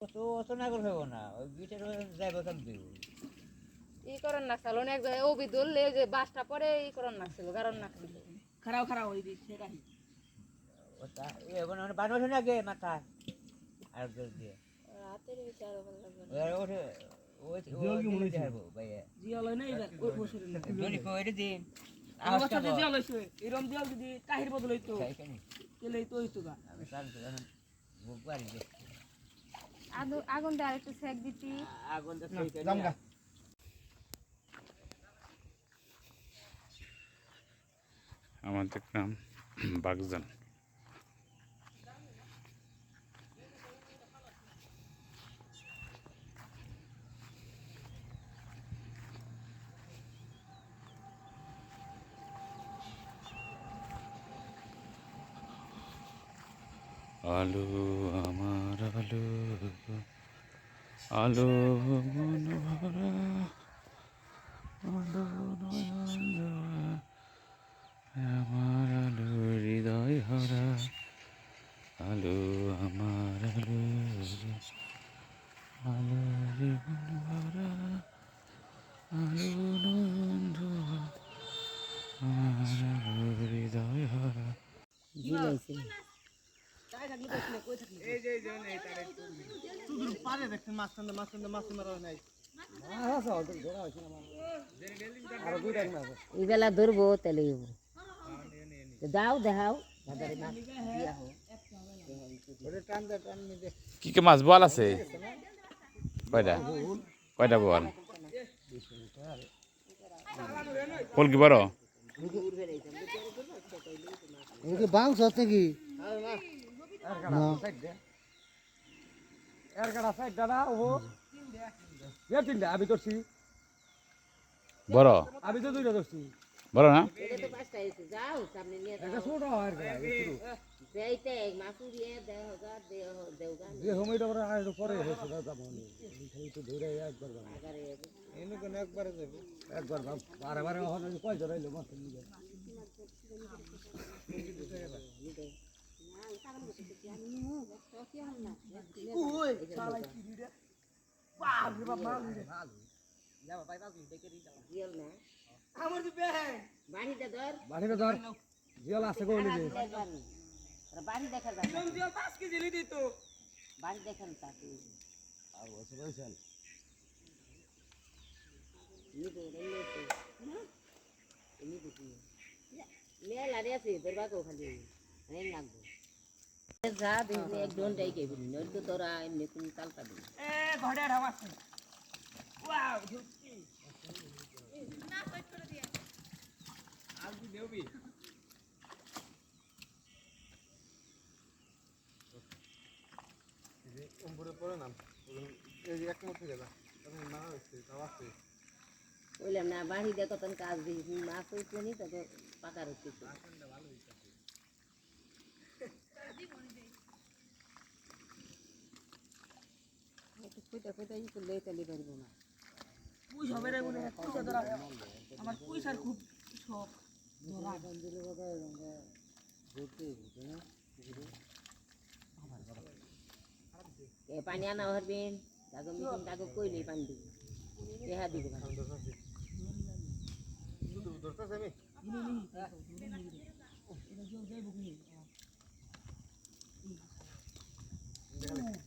অত অত না করে না ওই বিটের যাইব কেন দিব ই করেন না চালো এক জায়গায় ওবি ধরলে যে বাসটা পরে ই করেন না ছিল কারণ না ছিল খারাপ খারাপ হয়ে দিচ্ছে রাখি ওটা এ মানে বানর না গে মাথা আর জোর দিয়ে। রাতের বিচার ভালো লাগবে না। ওই ওঠে ওই ওই ভাইয়া। জিয়াল হয় ওই বছরের না জনি কইরে দিন। এই বছর জিয়াল হয়েছে এরম জিয়াল যদি কাহির বদল হইতো সেইখানে তো হইতো গা। আমি কাল এখন বুক বাড়ি দে আদু- আগুনটা আরেকটু সেক দিতি। আগুন সেইখানে আমাদের গ্রাম বাগজান। আলো আলো আলো মন ভরা আলো আমার আলো হৃদয় হরা আলো আমার আলো আলো জীবন ভরা আলো নয়ন ধোয়া আমার আলো হৃদয় হরা তাই থাকলে তো না কই থাকলে এই যে এই যে এই তারে তুই পারে দেখছেন মাছ টান্দা মাছ টান্দা নাই। এই বেলা ধরবো তাহলে দেখাও কি কি মাছ বল আছে? কয়টা? কয়টা বল ফুল কি বড়? বাউন্স হচ্ছে কি বড় আমি তো দুইটা ধরছি বড় না এটা তো পাঁচটা এসে যাও সামনে নিয়ে যাও ছোট আর সেইতে মাছ উড়িয়ে গা দেও দেও যে সময়টা পরে আর পরে হয়েছে যাব তো ধরে একবার যাব এনে কোন একবারে যাব একবার যাব বারে বারে হলে কয় ধরে এলো মাছ নিয়ে ওই শালা কি রে বাপ রে বাপ মার রে জিয়ল না আমার তো বেহে বাড়িতে ধর বাড়িতে ধর জিয়াল আছে গো নিজে দেখবার নি। আর বাড়ি দেখা যাবে এরম জিয়াল 5 কেজি লিদি তো বাড়ি দেখান তাকে আর বসে বসে নিতে নিতে নিতে কি মেলা রে আছে ধরবা কো খালি রেন লাগবো যা দিন এক ঘন্টাই কে বিল নই তো তোরা এমনি কোন কাল পাবি এ ঘড়ে রাওয়া আছে ওয়াও ঝুঁকি বললাম না বাড়ি দেখো তখন কাজ দিই মাছ হইতে নি তখন পাকার হচ্ছে খুঁজে ই করলে চলে পারব না পুষ হবে রে বলে পুষা ধরা আমার পুষার খুব শখ এ পানি আনা হরবেন তাকে মিটিং তাকে কইলে পানি দিব এহা দিব আছে মই দেখাল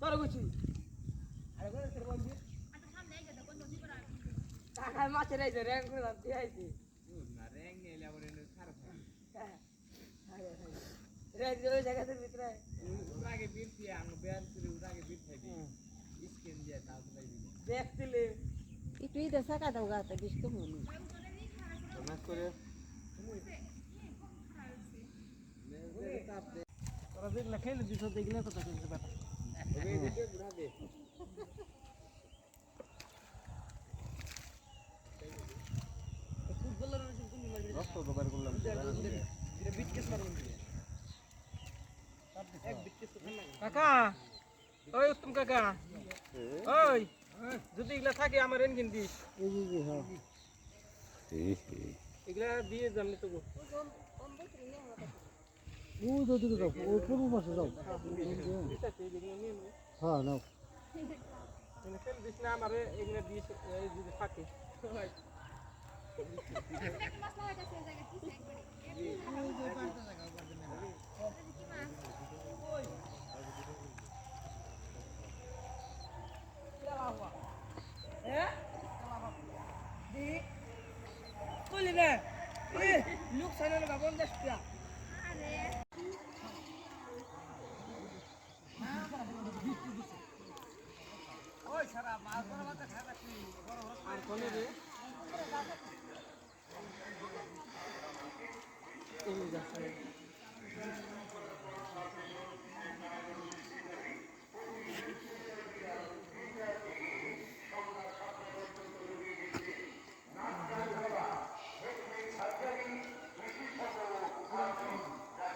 তোর গেছি। আরে কোন তোর বন্ধু টাকা মাছ রে যে র্যাঙ্ক করে দিয়ে আইছি। র্যাঙ্ক নিলে আবার খারাপ র্যাঙ্ক জলে জায়গাতে ভিতরে আগে বিল দিয়ে আঙ্গ বেয়ার করে আগে বিল খাই দি স্ক্যান দিয়ে তাও তো পাইবি দেখছিলে একটু ইদে সাকা দাও গাতে বিষ কমুনি করে খেলে দিছ দেখলে কথা বেটা কাকা ওই উত্তম কাকা ওই যদি এগুলা থাকে আমার এন কিন দিস এগুলা দিয়ে যামনি তো ও তো দিকে যাও ও পূর্ব পাশে যাও। হ্যাঁ নাও। ফেল দিস না আমার এগুলা দিস এই যদি থাকে কইলি না এ লুক সাইলেন বাবন দেশটা আর কোনে রে এই যাচ্ছে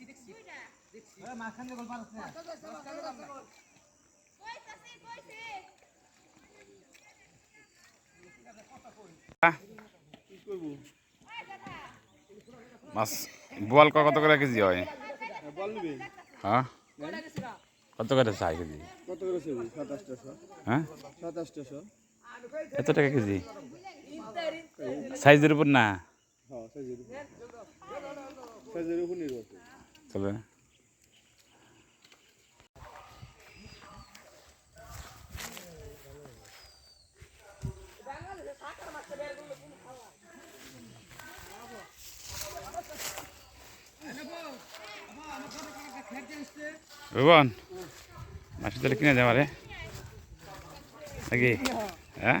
দেখছি দেখছি। দেখছি। দিয়ে মাছ বোয়াল ক- কত করে কেজি হয়? হ্যাঁ কত করে চাই কেজি? কত করে হ্যাঁ? এত টাকা কেজি? সাইজের উপর না? হ্যাঁ সাইজের উপর। নির্ভর। তবে ভুবন মাসি তাহলে কিনে যাবা রে। নাকি? হ্যাঁ?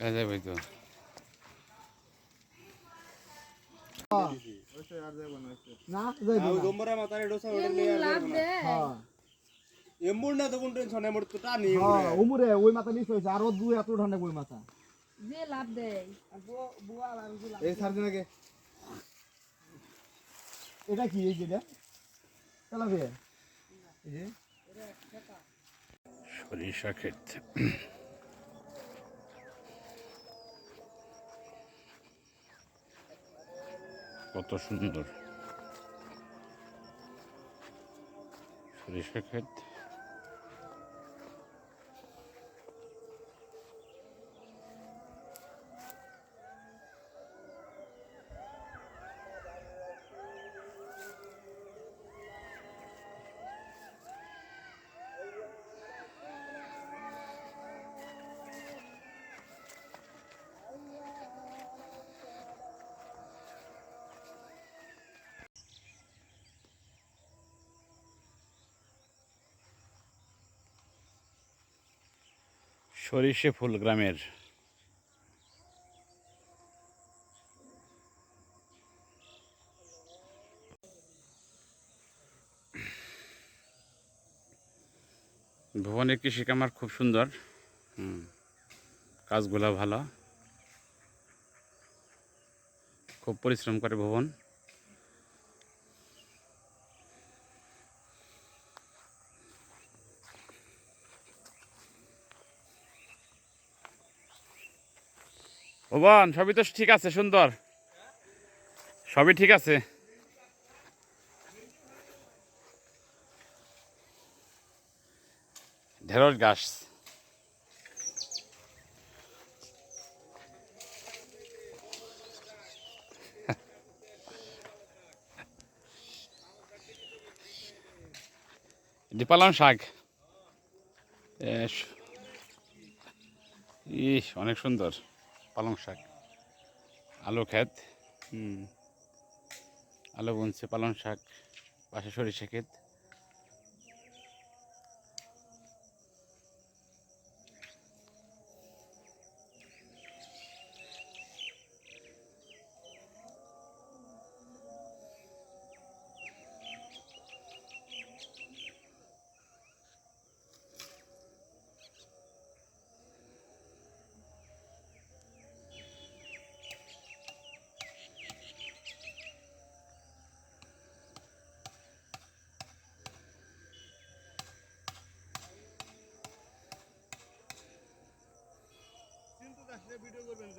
কাজে যাবে তো না যাই দিও গোমরা মাতারে ডোসা ওড়ে নিয়ে এমবুর না তো কোন টেনশন এমবুর তো টানি উমরে ওই মাথা নিচ হইছে আর ও দুই এত ঠান্ডা ওই মাথা যে লাভ দেয় এই সার্জন আগে এটা কি এই যেটা চালাবে সরিষা ক্ষেত কত সুন্দর। সরিষা ক্ষেত। সরিষে ফুল গ্রামের ভুবনের কৃষি কামার খুব সুন্দর। কাজগুলো ভালো। খুব পরিশ্রম করে ভুবন। ভুবন সবই তো ঠিক আছে, সুন্দর। সবই ঠিক আছে। ঢেঁড়স গাছ। পালং শাক। ইস, অনেক সুন্দর। পালং শাক আলু ক্ষেত হুম। আলু বুনছে পালং শাক পাশে সরিষা ক্ষেত। ভিডিও করবেন